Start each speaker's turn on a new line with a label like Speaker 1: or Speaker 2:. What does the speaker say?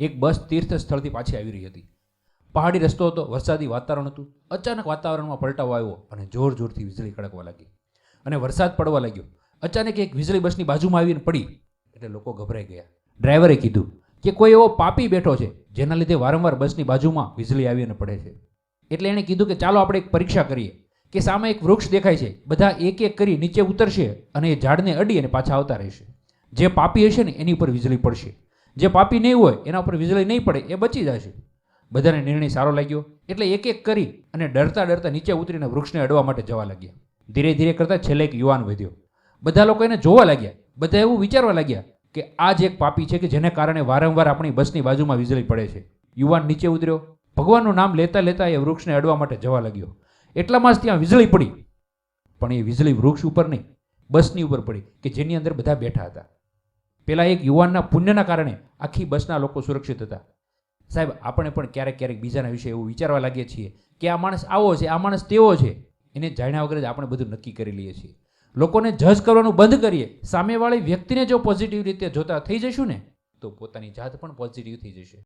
Speaker 1: એક બસ તીર્થ સ્થળથી પાછી આવી રહી હતી. પહાડી રસ્તો હતો, વરસાદી વાતાવરણ હતું. અચાનક વાતાવરણમાં પલટાવો આવ્યો અને જોર જોરથી વીજળી કડકવા લાગી. અને વરસાદ પડવા લાગ્યો. અચાનક એક વીજળી બસની બાજુમાં આવીને પડી એટલે લોકો ગભરાઈ ગયા. ડ્રાઈવરે કીધું કે કોઈ એવો પાપી બેઠો છે, જેના લીધે વારંવાર બસની બાજુમાં વીજળી આવીને પડે છે. એટલે એણે કીધું કે ચાલો આપણે એક પરીક્ષા કરીએ. કે સામે એક વૃક્ષ દેખાય છે. બધા એક એક કરી નીચે ઉતરશે અને એ ઝાડને અડી અને પાછા આવતા રહેશે. જે પાપી હશે ને, એની ઉપર વીજળી પડશે. જે પાપી નહીં હોય, એના ઉપર વીજળી નહીં પડે, એ બચી જશે. બધાને નિર્ણય સારો લાગ્યો. એટલે એક એક કરી અને ડરતા ડરતા નીચે ઉતરીને વૃક્ષને અડવા માટે જવા લાગ્યા. ધીરે ધીરે કરતા છેલ્લે એક યુવાન વધ્યો. બધા લોકો એને જોવા લાગ્યા. બધા એવું વિચારવા લાગ્યા કે આ જ એક પાપી છે કે જેને કારણે વારંવાર આપણી બસની બાજુમાં વીજળી પડે છે. યુવાન નીચે ઉતર્યો. ભગવાનનું નામ લેતા લેતા એ વૃક્ષને અડવા માટે જવા લાગ્યો. એટલામાં જ ત્યાં વીજળી પડી. પણ એ વીજળી વૃક્ષ ઉપર નહીં, બસની ઉપર પડી કે જેની અંદર બધા બેઠા હતા. પેલા એક યુવાનના પુણ્યના કારણે આખી બસના લોકો સુરક્ષિત હતા. સાહેબ, આપણે પણ ક્યારેક ક્યારેક બીજાના વિશે એવું વિચારવા લાગીએ છીએ કે આ માણસ આવો છે, આ માણસ તેવો છે. એને જાણ્યા વગર જ આપણે બધું નક્કી કરી લઈએ છીએ. લોકોને જજ કરવાનું બંધ કરીએ. સામેવાળી વ્યક્તિને જો પોઝિટિવ રીતે જોતા થઈ જશું ને, તો પોતાની જાત પણ પોઝિટિવ થઈ જશે.